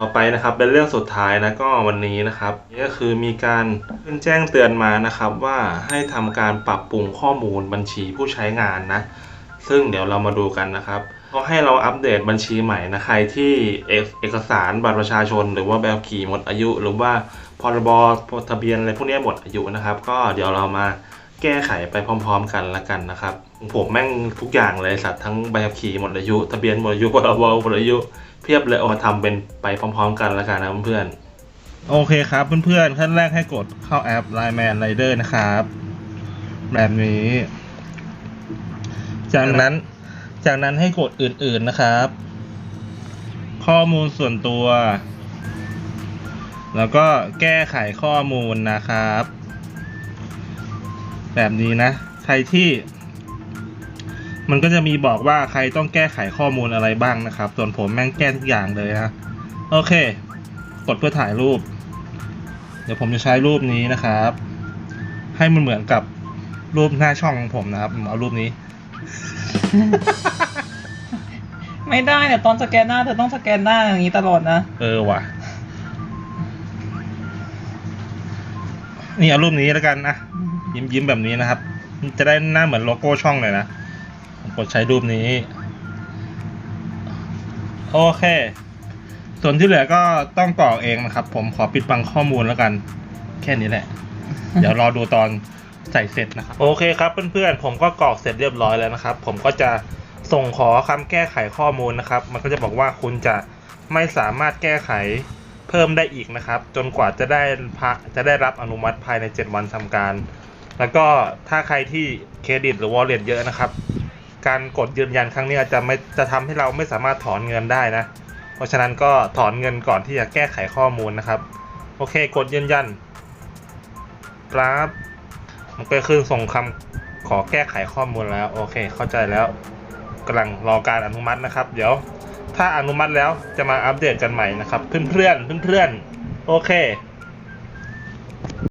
ต่อไปนะครับเป็นเรื่องสุดท้ายนะก็วันนี้นะครับนี่ก็คือมีการขึ้นแจ้งเตือนมานะครับ ว่าให้ทำการปรับปรุงข้อมูลบัญชีผู้ใช้งานนะซึ่งเดี๋ยวเรามาดูกันนะครับเขาให้เราอัปเดตบัญชีใหม่นะใครที่เอกสารบัตรประชาชน หรือว่าแบบขับขี่หมดอายุ หรือว่าพรบทะเบียนอะไรพวกนี้หมดอายุนะครับ ก็เดี๋ยวเรามา แก้ไขไปพร้อม ๆ กันละกันนะครับ ผมแม่งทุกอย่างเลยสัตว์ทั้งใบขับขี่หมดอายุทะเบียนหมดอายุพรบหมดอายุเพียบเลยเอามาทำเป็นไปพร้อม ๆ กันละกันนะเพื่อนโอเคครับเพื่อนๆขั้นแรกให้กดเข้าแอป Line Man Rider นะครับ แบบนี้ จากนั้นจากนั้นให้กดอื่นๆนะครับ ข้อมูลส่วนตัว แล้วก็แก้ไขข้อมูลนะครับ แบบนี้นะ ใครที่ มันก็จะมีบอกว่าใครต้องแก้ไขข้อมูลอะไรบ้างนะครับ ส่วนผมแม่งแก้ทุกอย่างเลยนะโอเค กดเพื่อถ่ายรูป เดี๋ยวผมจะใช้รูปนี้นะครับ ให้มันเหมือนกับรูปหน้าช่องของผมนะครับผมเอารูปนี้ ไม่ได้เนี่ยตอนสแกนหน้าเธอต้องสแกนหน้าอย่างนี้ตลอดนะ เออว่ะ นี่เอารูปนี้แล้วกันนะ ยิ้มยิ้มแบบนี้นะครับ จะได้หน้าเหมือนโลโก้ช่องเลยนะผมกดใช้รูปนี้ โอเค ส่วนที่เหลือก็ต้องกรอกเองนะครับ ผมขอปิดบังข้อมูลแล้วกัน แค่นี้แหละ เดี๋ยวรอดูตอนใส่เสร็จนะครับ โอเคครับเพื่อนๆ ผมก็กรอกเสร็จเรียบร้อยแล้วนะครับ ผมก็จะส่งขอคำแก้ไขข้อมูลนะครับ มันก็จะบอกว่าคุณจะไม่สามารถแก้ไขเพิ่มได้อีกนะครับ จนกว่าจะได้พระจะได้รับอนุมัติภายใน 7 วันทำการ แล้วก็ถ้าใครที่เครดิตหรือ wallet เยอะนะครับ การกดยืนยันครั้งนี้จะไม่จะทำให้เราไม่สามารถถอนเงินได้นะ เพราะฉะนั้นก็ถอนเงินก่อนที่จะแก้ไขข้อมูลนะครับ โอเค กดยืนยันครับมันก็ขึ้นส่งคำขอแก้ไขข้อมูลแล้ว โอเค เข้าใจแล้วกำลังรอการอนุมัตินะครับ เดี๋ยวถ้าอนุมัติแล้วจะมาอัปเดตกันใหม่นะครับ เพื่อนๆเพื่อนๆโอเค